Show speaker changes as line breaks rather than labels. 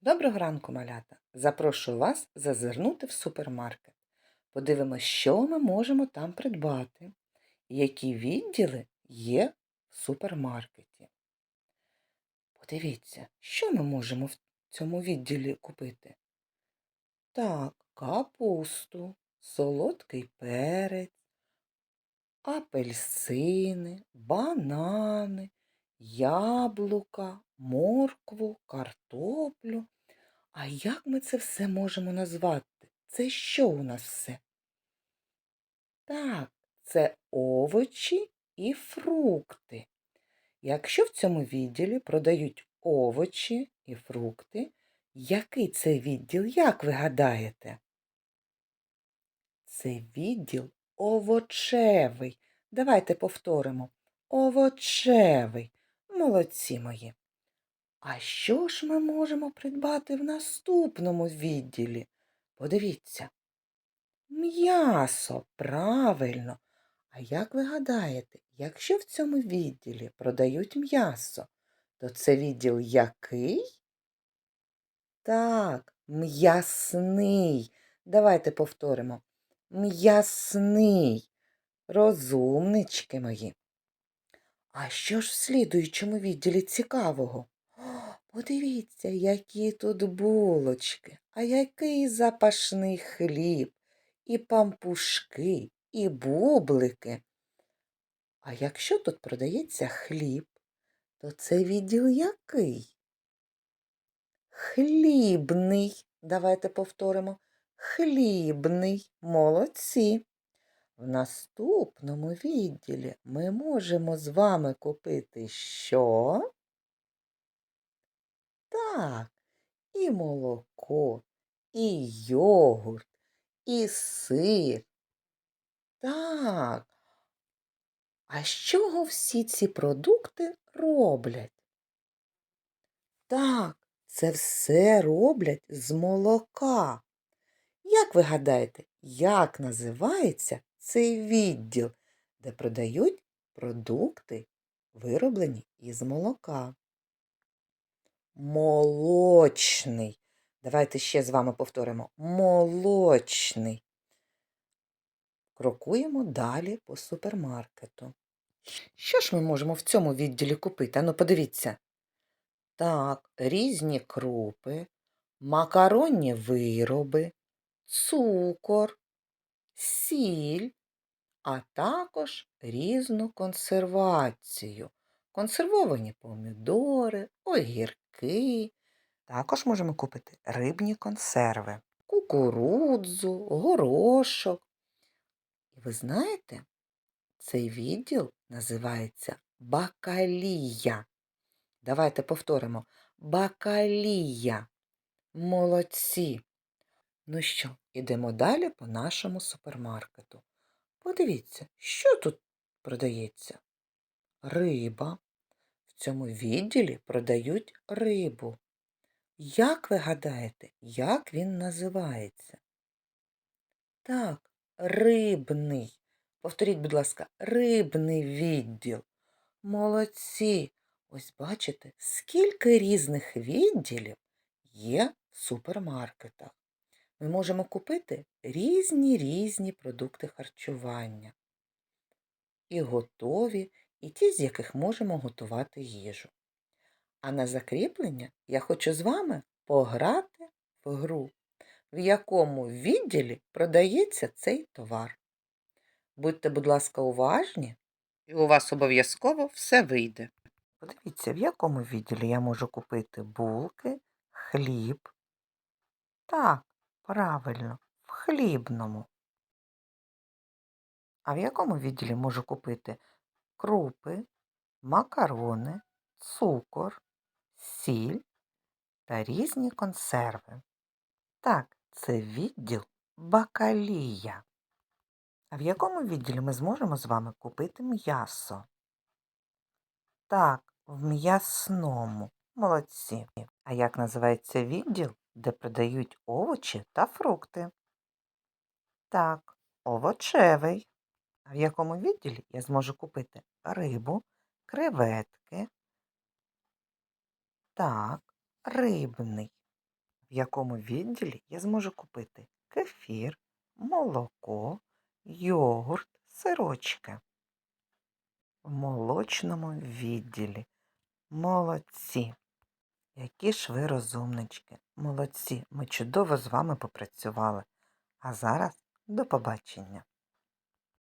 Доброго ранку, малята! Запрошую вас зазирнути в супермаркет. Подивимось, що ми можемо там придбати, які відділи є в супермаркеті. Подивіться, що ми можемо в цьому відділі купити. Так, капусту, солодкий перець, апельсини, банани, яблука, моркву, картоплю. А як ми це все можемо назвати? Це що у нас все? Так, це овочі і фрукти. Якщо в цьому відділі продають овочі і фрукти, який це відділ, як ви гадаєте? Це відділ овочевий. Давайте повторимо. Овочевий. Молодці мої. А що ж ми можемо придбати в наступному відділі? Подивіться. М'ясо, правильно. А як ви гадаєте, якщо в цьому відділі продають м'ясо, то це відділ який? Так, м'ясний. Давайте повторимо. М'ясний. Розумнички мої. А що ж в слідуючому відділі цікавого? Подивіться, які тут булочки, а який запашний хліб, і пампушки, і бублики. А якщо тут продається хліб, то це відділ який? Хлібний. Давайте повторимо. Хлібний. Молодці. В наступному відділі ми можемо з вами купити що? Так, і молоко, і йогурт, і сир. Так. А з чого всі ці продукти роблять? Так, це все роблять з молока. Як ви гадаєте, як називається цей відділ, де продають продукти, вироблені із молока? Молочний. Давайте ще з вами повторимо. Молочний. Крокуємо далі по супермаркету. Що ж ми можемо в цьому відділі купити? Ану, подивіться. Так, різні крупи, макаронні вироби, цукор, сіль, а також різну консервацію. Консервовані помідори, огірки. Також можемо купити рибні консерви, кукурудзу, горошок. І ви знаєте, цей відділ називається бакалія. Давайте повторимо бакалія. Молодці. Ну що, ідемо далі по нашому супермаркету. Подивіться, що тут продається? Риба. В цьому відділі продають рибу. Як ви гадаєте, як він називається? Так, рибний. Повторіть, будь ласка, рибний відділ. Молодці. Ось бачите, скільки різних відділів є в супермаркетах. Ми можемо купити різні різні продукти харчування. І готові, і ті, з яких можемо готувати їжу. А на закріплення я хочу з вами пограти в гру, в якому відділі продається цей товар. Будьте, будь ласка, уважні, і у вас обов'язково все вийде. Подивіться, в якому відділі я можу купити булки, хліб. Так, правильно, в хлібному. А в якому відділі можу купити крупи, макарони, цукор, сіль та різні консерви? Так, це відділ бакалія. А в якому відділі ми зможемо з вами купити м'ясо? Так, в м'ясному. Молодці. А як називається відділ, де продають овочі та фрукти? Так, овочевий. А в якому відділі я зможу купити рибу, креветки? Так, рибний. в якому відділі я зможу купити кефір, молоко, йогурт, сирочки. В молочному відділі. Молодці. Які ж ви розумнички. Молодці. Ми чудово з вами попрацювали. А зараз до побачення.